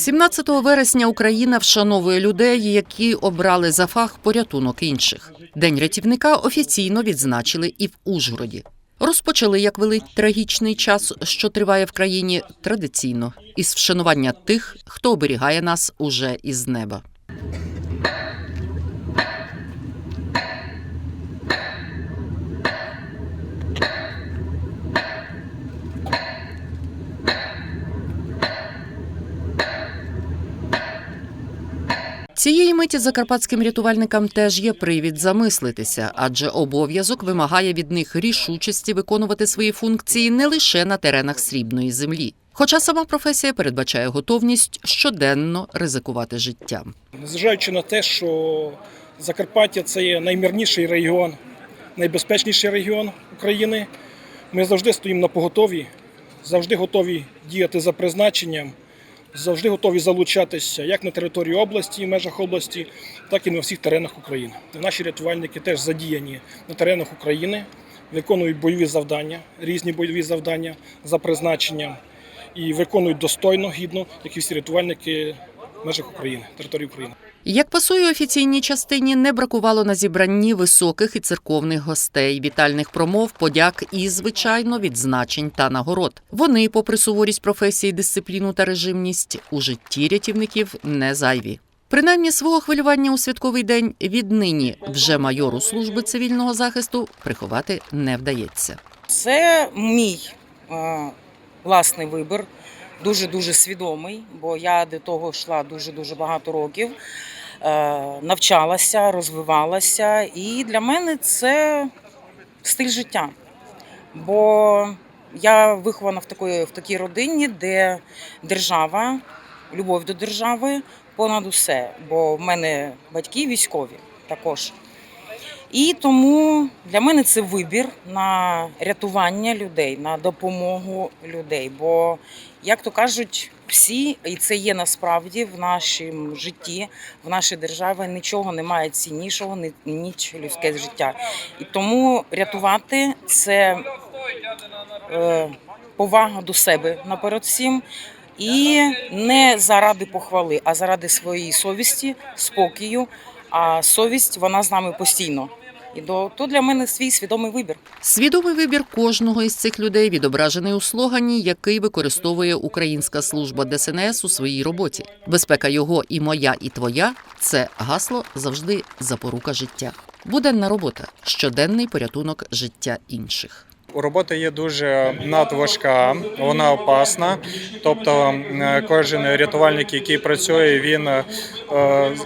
17 вересня Україна вшановує людей, які обрали за фах порятунок інших. День рятівника офіційно відзначили і в Ужгороді. Розпочали, як велить трагічний час, що триває в країні, традиційно із вшанування тих, хто оберігає нас уже із неба. Цієї миті закарпатським рятувальникам теж є привід замислитися, адже обов'язок вимагає від них рішучості виконувати свої функції не лише на теренах срібної землі. Хоча сама професія передбачає готовність щоденно ризикувати життям. Незважаючи на те, що Закарпаття це є наймирніший регіон, найбезпечніший регіон України, ми завжди стоїмо на поготові, завжди готові діяти за призначенням, завжди готові залучатися як на території області, в межах області, так і на всіх теренах України. Наші рятувальники теж задіяні на теренах України, виконують бойові завдання, різні бойові завдання за призначенням і виконують достойно, гідно, як і всі рятувальники в межах України, території України. Як пасує офіційній частині, не бракувало на зібранні високих і церковних гостей, вітальних промов, подяк і, звичайно, відзначень та нагород. Вони, попри суворість професії, дисципліну та режимність, у житті рятівників не зайві. Принаймні свого хвилювання у святковий день віднині вже майору служби цивільного захисту приховати не вдається. Це мій е, власний вибір, дуже дуже свідомий, бо я до того йшла дуже дуже багато років, е, навчалася, розвивалася, і для мене це стиль життя. Бо я вихована в такої, в такій родині, де держава, любов до держави понад усе. Бо в мене батьки військові також. І тому для мене це вибір на рятування людей, на допомогу людей. Бо, як то кажуть, всі, і це є насправді в нашому житті, в нашій державі нічого немає ціннішого, ні- ніж людське життя. І тому рятувати це е, повага до себе наперед всім. І не заради похвали, а заради своєї совісті, спокою. А совість вона з нами постійно. І до то для мене свій свідомий вибір. Свідомий вибір кожного із цих людей відображений у слогані, який використовує Українська служба ДСНС у своїй роботі. Безпека його і моя, і твоя це гасло завжди запорука життя. Буденна робота щоденний порятунок життя інших. Робота є дуже надважка, вона опасна. Тобто, кожен рятувальник, який працює, він е,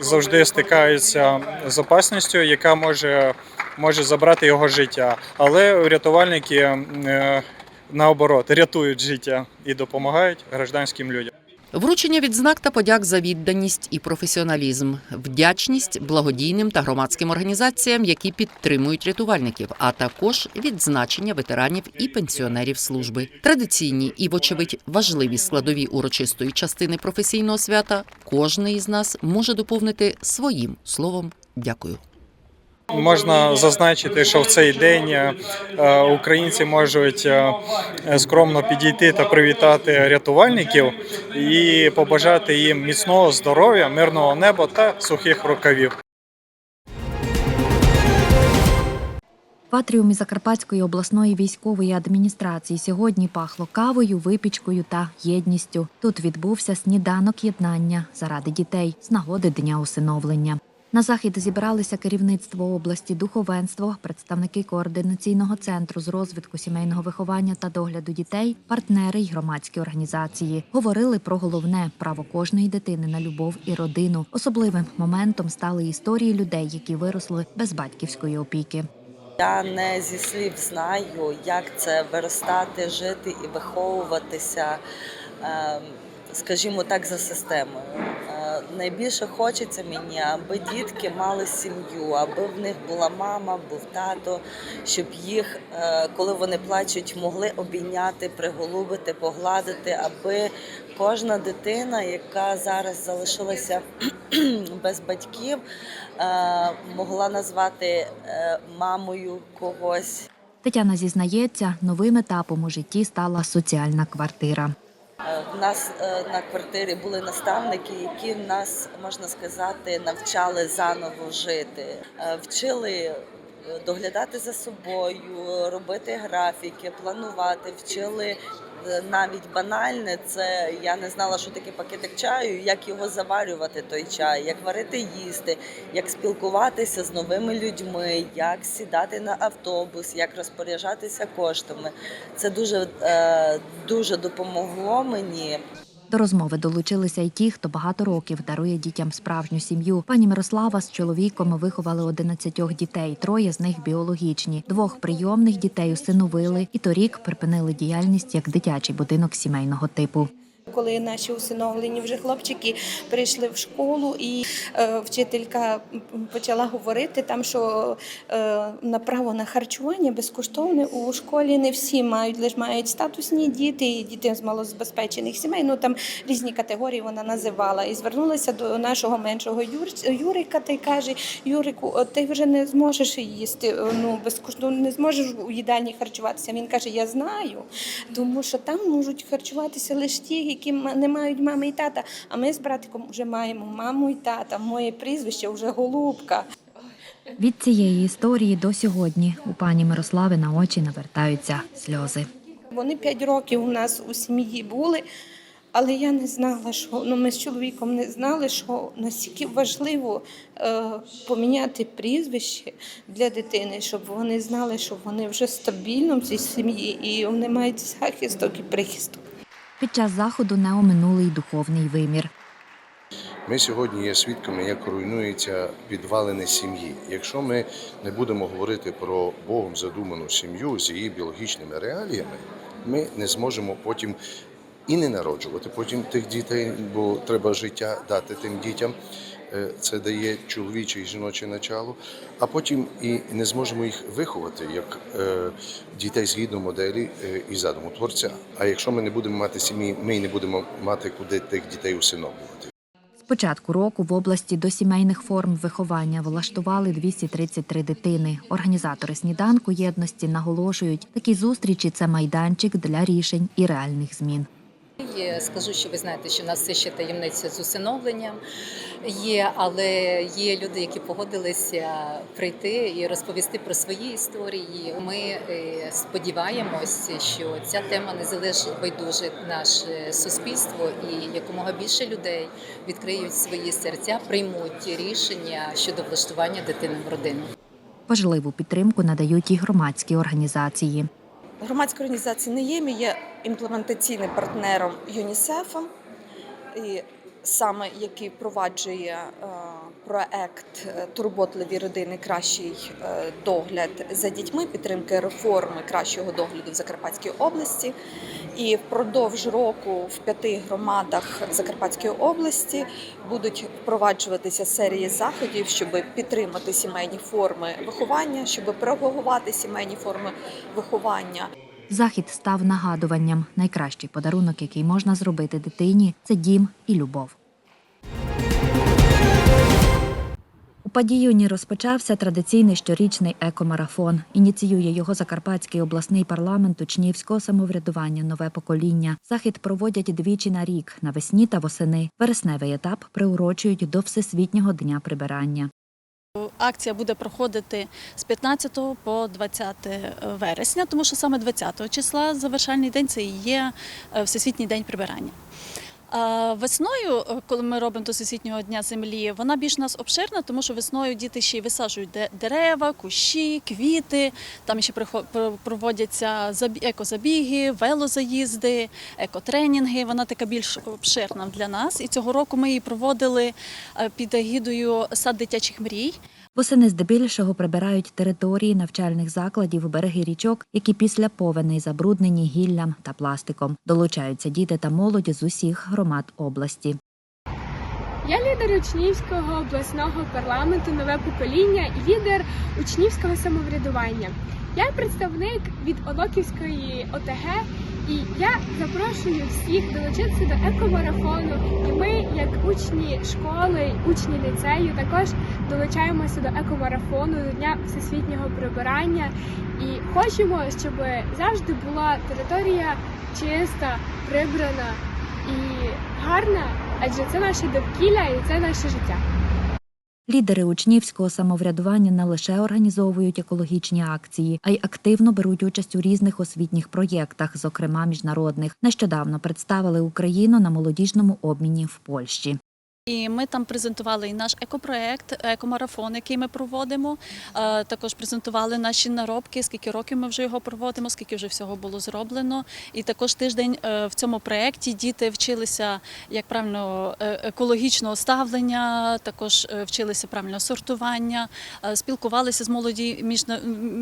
завжди стикається з опасністю, яка може, може забрати його життя. Але рятувальники е, наоборот рятують життя і допомагають гражданським людям. Вручення відзнак та подяк за відданість і професіоналізм, вдячність благодійним та громадським організаціям, які підтримують рятувальників, а також відзначення ветеранів і пенсіонерів служби. Традиційні і, вочевидь, важливі складові урочистої частини професійного свята кожний із нас може доповнити своїм словом дякую. Можна зазначити, що в цей день е, українці можуть е, скромно підійти та привітати рятувальників і побажати їм міцного здоров'я, мирного неба та сухих рукавів. В атріумі Закарпатської обласної військової адміністрації сьогодні пахло кавою, випічкою та єдністю. Тут відбувся сніданок єднання заради дітей з нагоди дня усиновлення. На захід зібралися керівництво області, духовенство, представники координаційного центру з розвитку сімейного виховання та догляду дітей, партнери й громадські організації. Говорили про головне право кожної дитини на любов і родину. Особливим моментом стали історії людей, які виросли без батьківської опіки. Я не зі слів знаю, як це виростати, жити і виховуватися, е, скажімо так, за системою. Найбільше хочеться мені, аби дітки мали сім'ю, аби в них була мама, був тато, щоб їх, е, коли вони плачуть, могли обійняти, приголубити, погладити, аби кожна дитина, яка зараз залишилася без батьків, е, могла назвати е, мамою когось. Тетяна зізнається, новим етапом у житті стала соціальна квартира. Е, В нас е, на квартирі були наставники, які нас, можна сказати, навчали заново жити, Е, вчили е, доглядати за собою, робити графіки, планувати, вчили. Е, Навіть банальне, це я не знала, що таке пакетик чаю, як його заварювати той чай, як варити їсти, як спілкуватися з новими людьми, як сідати на автобус, як розпоряджатися коштами. Це дуже, е, дуже допомогло мені. До розмови долучилися й ті, хто багато років дарує дітям справжню сім'ю. Пані Мирослава з чоловіком виховали 11 дітей, троє з них біологічні. Двох прийомних дітей усиновили і торік припинили діяльність як дитячий будинок сімейного типу. Коли наші усиновлені вже хлопчики прийшли в школу, і е, вчителька почала говорити там, що е, на право на харчування безкоштовне у школі не всі мають, лише мають статусні діти і діти з малозабезпечених сімей. Ну там різні категорії вона називала. І звернулася до нашого меншого Юр, Юрика та й каже: Юрику, ти вже не зможеш їсти. е, Ну безкоштовно не зможеш у їдальні харчуватися. Він каже: Я знаю, тому що там можуть харчуватися лише ті, які не мають мами і тата. А ми з братиком вже маємо маму і тата. Моє прізвище вже голубка. Від цієї історії до сьогодні у пані Мирослави на очі навертаються сльози. Вони п'ять років у нас у сім'ї були, але я не знала, що ну ми з чоловіком не знали, що настільки важливо е, поміняти прізвище для дитини, щоб вони знали, що вони вже стабільно в цій сім'ї і вони мають захисток і прихисток. Під час заходу не оминули й духовний вимір. Ми сьогодні є свідками, як руйнується відвалини сім'ї. Якщо ми не будемо говорити про Богом задуману сім'ю з її біологічними реаліями, ми не зможемо потім і не народжувати потім тих дітей, бо треба життя дати тим дітям. Е, Це дає чоловіче і жіноче начало, а потім і не зможемо їх виховати як е, дітей згідно моделі е, і задуму творця. А якщо ми не будемо мати сім'ї, ми не будемо мати куди тих дітей усиновлювати. З початку року в області до сімейних форм виховання влаштували 233 дитини. Організатори сніданку єдності наголошують, такі зустрічі це майданчик для рішень і реальних змін. Є, скажу, що ви знаєте, що в нас все ще таємниця з усиновленням є, але є люди, які погодилися прийти і розповісти про свої історії. Ми е, сподіваємось, що ця тема не залежить байдуже наше суспільство, і якомога більше людей відкриють свої серця, приймуть рішення щодо влаштування дитини в родину. Важливу підтримку надають і громадські організації. Громадська організація «Неєм» є імплементаційним партнером ЮНІСЕФа, і саме який впроваджує е, проект е, Турботливі родини, кращий е, догляд за дітьми, підтримки реформи кращого догляду в Закарпатській області. І впродовж року в п'яти громадах Закарпатської області будуть впроваджуватися серії заходів, щоб підтримати сімейні форми виховання, щоб пропагувати сімейні форми виховання. Захід став нагадуванням. Найкращий подарунок, який можна зробити дитині, це дім і любов. У Падіюні розпочався традиційний щорічний екомарафон. Ініціює його Закарпатський обласний парламент учнівського самоврядування Нове покоління. Захід проводять двічі на рік навесні та восени. Вересневий етап приурочують до Всесвітнього дня прибирання. Акція буде проходити з 15 по 20 вересня, тому що саме 20 числа завершальний день це і є е, Всесвітній день прибирання. Весною, е, коли ми робимо до Всесвітнього дня землі, вона більш нас обширна, тому що весною діти ще й висаджують де- дерева, кущі, квіти. Там ще проводяться екозабіги, велозаїзди, екотренінги. Вона така більш обширна для нас. І цього року ми її проводили е, під егідою сад дитячих мрій. Восени здебільшого прибирають території навчальних закладів, береги річок, які після повеней забруднені гіллям та пластиком. Долучаються діти та молодь з усіх громад області. Я лідер учнівського обласного парламенту Нове покоління і лідер учнівського самоврядування. Я представник від Олоківської ОТГ, і я запрошую всіх долучитися до екомарафону. І ми, як учні школи, учні ліцею, також долучаємося до екомарафону до Дня всесвітнього прибирання. І хочемо, щоб завжди була територія чиста, прибрана і гарна, адже це наше довкілля і це наше життя. Лідери учнівського самоврядування не лише організовують екологічні акції, а й активно беруть участь у різних освітніх проєктах, зокрема міжнародних. Нещодавно представили Україну на молодіжному обміні в Польщі. І ми там презентували і наш екопроект, екомарафон, який ми проводимо. Е, Також презентували наші наробки, скільки років ми вже його проводимо, скільки вже всього було зроблено. І також тиждень е, в цьому проєкті діти вчилися як правильно е, екологічного ставлення, також вчилися правильного сортування, спілкувалися з молоді між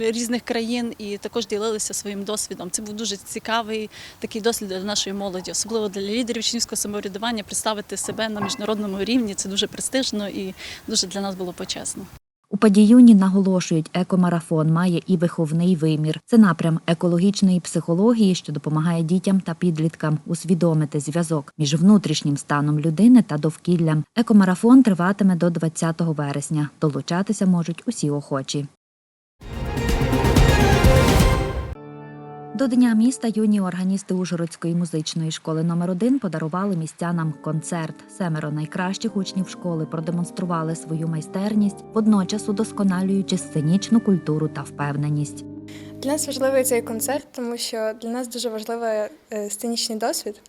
різних країн і також ділилися своїм досвідом. Це був дуже цікавий такий досвід для нашої молоді, особливо для лідерів учнівського самоврядування, представити себе на міжнародному рівні. Це дуже престижно і дуже для нас було почесно. У Падіюні наголошують, екомарафон має і виховний вимір. Це напрям екологічної психології, що допомагає дітям та підліткам усвідомити зв'язок між внутрішнім станом людини та довкіллям. Екомарафон триватиме до 20 вересня. Долучатися можуть усі охочі. До Дня міста юні органісти Ужгородської музичної школи номер 1 подарували містянам концерт. Семеро найкращих учнів школи продемонстрували свою майстерність, водночас удосконалюючи сценічну культуру та впевненість. Для нас важливий цей концерт, тому що для нас дуже важливий е, сценічний досвід.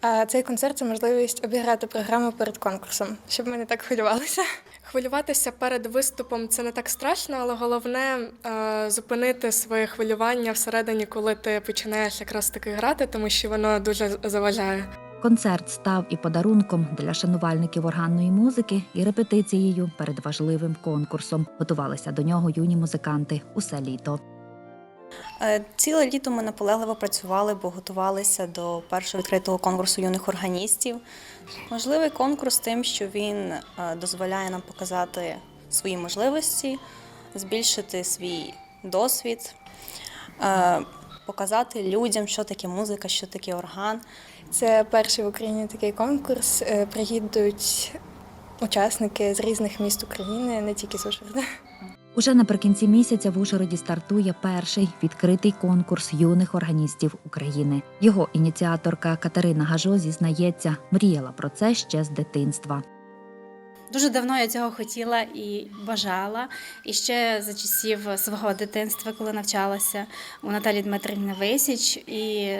А цей концерт це можливість обіграти програму перед конкурсом, щоб ми не так хвилювалися. Хвилюватися перед виступом це не так страшно, але головне е, зупинити своє хвилювання всередині, коли ти починаєш якраз таки грати, тому що воно дуже заважає. Концерт став і подарунком для шанувальників органної музики, і репетицією перед важливим конкурсом. Готувалися до нього юні музиканти усе літо. Е, Ціле літо ми наполегливо працювали, бо готувалися до першого відкритого конкурсу юних органістів. Можливий конкурс тим, що він е, дозволяє нам показати свої можливості, збільшити свій досвід, е, показати людям, що таке музика, що таке орган. Це перший в Україні такий конкурс. Е, Приїдуть учасники з різних міст України, не тільки з Ужгорода. Уже наприкінці місяця в Ужгороді стартує перший відкритий конкурс юних органістів України. Його ініціаторка Катерина Гажо зізнається, мріяла про це ще з дитинства. Дуже давно я цього хотіла і бажала. І ще за часів свого дитинства, коли навчалася у Наталі Дмитрівни Висіч. І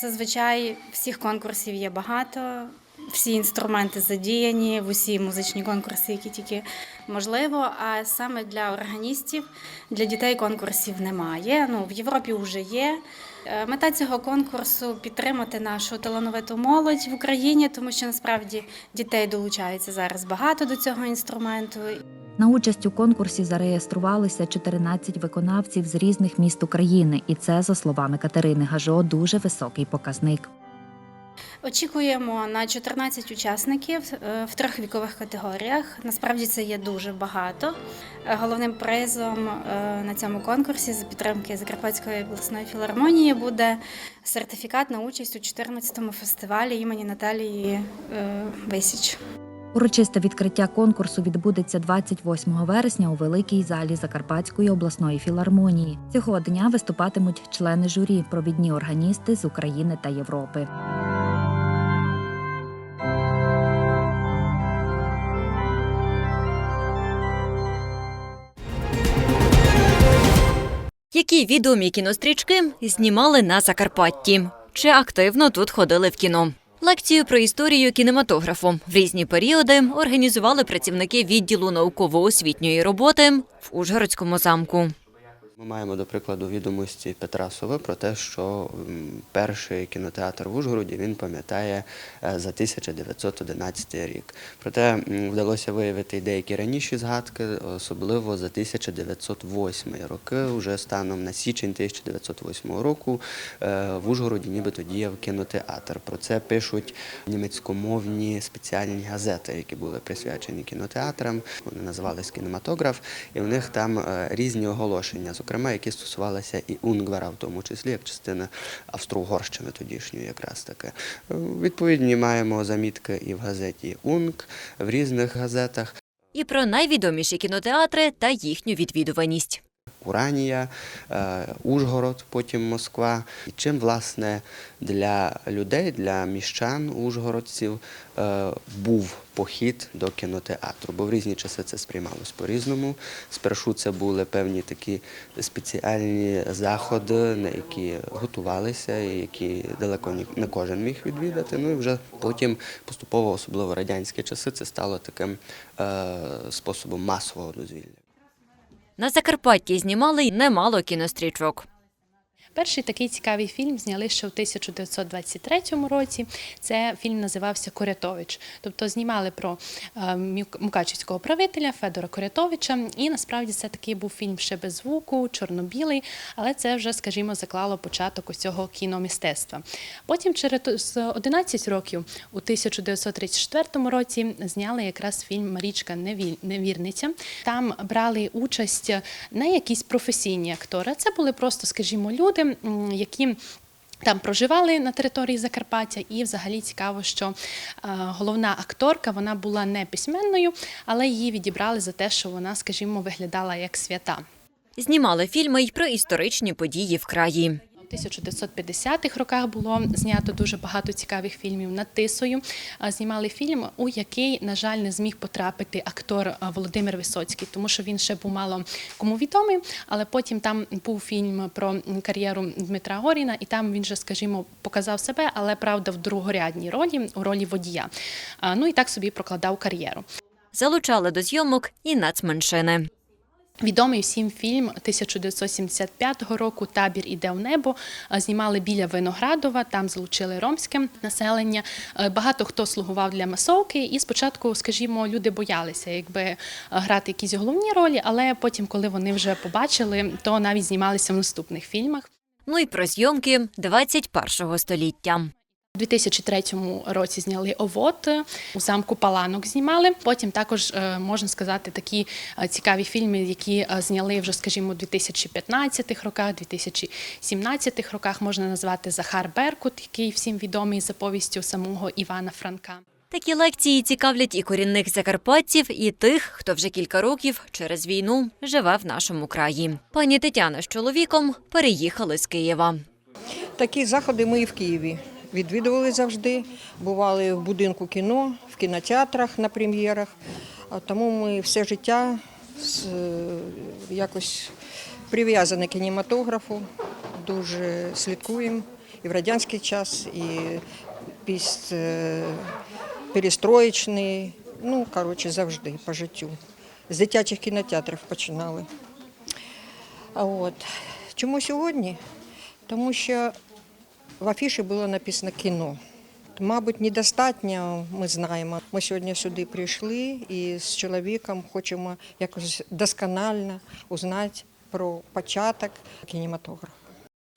зазвичай всіх конкурсів є багато, всі інструменти задіяні, в усі музичні конкурси, які тільки можливо. А саме для органістів, для дітей конкурсів немає. Ну, в Європі вже є. Е, Мета цього конкурсу підтримати нашу талановиту молодь в Україні, тому що насправді дітей долучається зараз багато до цього інструменту. На участь у конкурсі зареєструвалися 14 виконавців з різних міст України, і це, за словами Катерини Гажо, дуже високий показник. Очікуємо на 14 учасників е, в трьох вікових категоріях. Насправді це є дуже багато. Е, Головним призом е, на цьому конкурсі за підтримки Закарпатської обласної філармонії буде сертифікат на участь у 14-му фестивалі імені Наталії Висіч. Урочисте відкриття конкурсу відбудеться 28 вересня у великій залі Закарпатської обласної філармонії. Цього дня виступатимуть члени журі, провідні органісти з України та Європи. Які відомі кінострічки знімали на Закарпатті? Чи активно тут ходили в кіно? Лекцію про історію кінематографу в різні періоди організували працівники відділу науково-освітньої роботи в Ужгородському замку. Ми маємо, до прикладу, відомості Петра Сови про те, що перший кінотеатр в Ужгороді він пам'ятає е, за 1911 рік. Проте вдалося виявити й деякі раніші згадки, особливо за 1908 роки. Вже станом на січень 1908 року е, в Ужгороді нібито діяв кінотеатр. Про це пишуть німецькомовні спеціальні газети, які були присвячені кінотеатрам. Вони називались кінематограф, і в них там е, різні оголошення, зокрема, які стосувалися і Унгвара, в тому числі як частина Австро-Угорщини тодішньої, якраз таки. Е, Відповідні маємо замітки і в газеті Унг, в різних газетах. І про найвідоміші кінотеатри та їхню відвідуваність. Уранія, е, Ужгород, потім Москва. І чим власне для людей, для міщан, ужгородців е, був похід до кінотеатру, бо в різні часи це сприймалось по-різному. Спершу це були певні такі спеціальні заходи, на які готувалися, і які далеко не кожен міг відвідати. Ну і вже потім поступово, особливо радянські часи, це стало таким е, способом масового дозвілля. На Закарпатті знімали й немало кінострічок. Перший такий цікавий фільм зняли ще в 1923 році. Це фільм називався Корятович. Тобто знімали про е, мукачівського правителя Федора Корятовича. І насправді це такий був фільм ще без звуку, чорно-білий, але це вже, скажімо, заклало початок усього кіномистецтва. Потім через 11 років, у 1934 році, зняли якраз фільм Марічка Невірниця. Там брали участь не якісь професійні актори, це були просто, скажімо, люди, м, які. Там проживали на території Закарпаття, і взагалі цікаво, що е, головна акторка вона була не письменною, але її відібрали за те, що вона, скажімо, виглядала як свята. Знімали фільми й про історичні події в краї. У 1950-х роках було знято дуже багато цікавих фільмів над Тисою. Знімали фільм, у який, на жаль, не зміг потрапити актор Володимир Висоцький, тому що він ще був мало кому відомий. Але потім там був фільм про кар'єру Дмитра Горіна, і там він же, скажімо, показав себе, але правда в другорядній ролі, у ролі водія. Ну і так собі прокладав кар'єру. Залучали до зйомок і нацменшини. Відомий всім фільм 1975 року Табір іде в небо. Знімали біля Виноградова, там залучили ромське населення. Е, Багато хто слугував для масовки, і спочатку, скажімо, люди боялися, якби е, грати якісь головні ролі, але потім, коли вони вже побачили, то навіть знімалися в наступних фільмах. Ну і про зйомки 21 століття. У 2003 році зняли овод у замку Паланок. Знімали. Потім також е, можна сказати такі е, цікаві фільми, які е, зняли вже, скажімо, у 2015 роках, 2017 роках. Можна назвати Захар Беркут, який всім відомий за повістю самого Івана Франка. Такі лекції цікавлять і корінних закарпатців, і тих, хто вже кілька років через війну живе в нашому краї. Пані Тетяна з чоловіком переїхали з Києва. Такі заходи ми і в Києві відвідували завжди. Бували в будинку кіно, в кінотеатрах на прем'єрах. Тому ми все життя якось прив'язані кінематографу, дуже слідкуємо і в радянський час, і піс перестроєчний. Ну, коротше, завжди по життю. З дитячих кінотеатрів починали. От. Чому сьогодні? Тому що в афіші було написано кіно. Мабуть, недостатньо, ми знаємо. Ми сьогодні сюди прийшли і з чоловіком хочемо якось досконально узнати про початок кінематографу.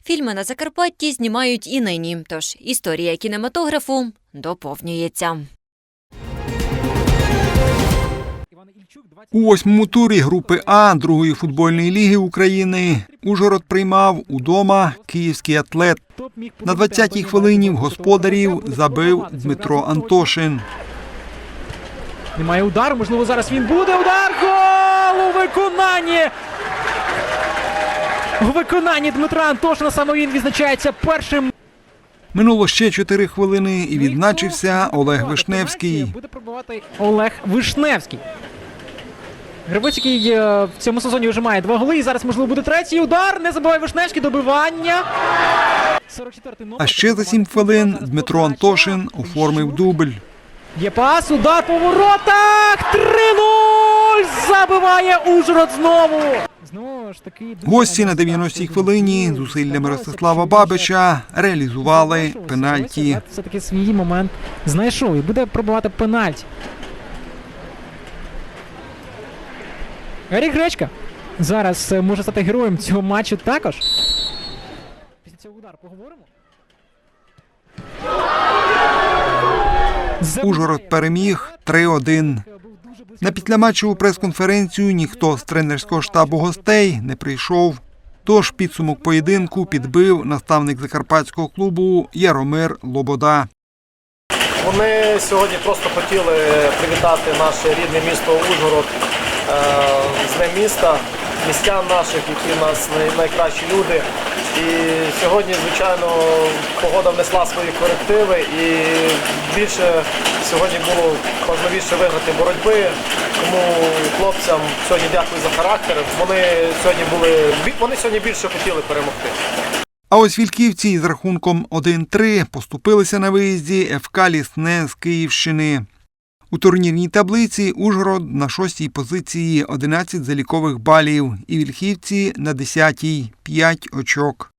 Фільми на Закарпатті знімають і нині, тож історія кінематографу доповнюється. У восьмому турі групи А другої футбольної ліги України Ужгород приймав удома київський атлет. На 20-й хвилині в господарів забив Дмитро Антошин. Немає удару, можливо, зараз він буде. Удар! Гол у виконанні! У виконанні Дмитра Антошина саме він відзначається першим. Минуло ще 4 хвилини і відзначився Олег Вишневський. Буде пробувати Олег Вишневський. Гравець, який е, в цьому сезоні вже має два голи. І зараз, можливо, буде третій удар. Не забиває Вишневський. Добивання. 44-й номер. А ще за 7 хвилин Дмитро Антошин оформив дубль. Є пас, удар по воротах! 3-0! Забиває Ужгород знову! Таки... Гості на 90-й хвилині зусиллями Ростислава Бабича реалізували пенальті. Все-таки свій момент знайшов і буде пробувати пенальті. Ерік Гречка зараз е, може стати героєм цього матчу також. Після цього удару поговоримо. Ужгород переміг 3-1. На післяматчеву прес-конференцію ніхто з тренерського штабу гостей не прийшов. Тож підсумок поєдинку підбив наставник закарпатського клубу Яромир Лобода. Вони сьогодні просто хотіли привітати наше рідне місто Ужгород е, з Днем міста. містян наших, які в нас найкращі люди. І сьогодні, звичайно, погода внесла свої корективи і більше сьогодні було важливіше виграти боротьби. Тому хлопцям сьогодні дякую за характер. Вони сьогодні були вони сьогодні більше хотіли перемогти. А ось вільківці із рахунком 1-3 поступилися на виїзді ФК Лісне з Київщини. У турнірній таблиці Ужгород на шостій позиції 11 залікових балів і вільхівці на 10-й 5 очок.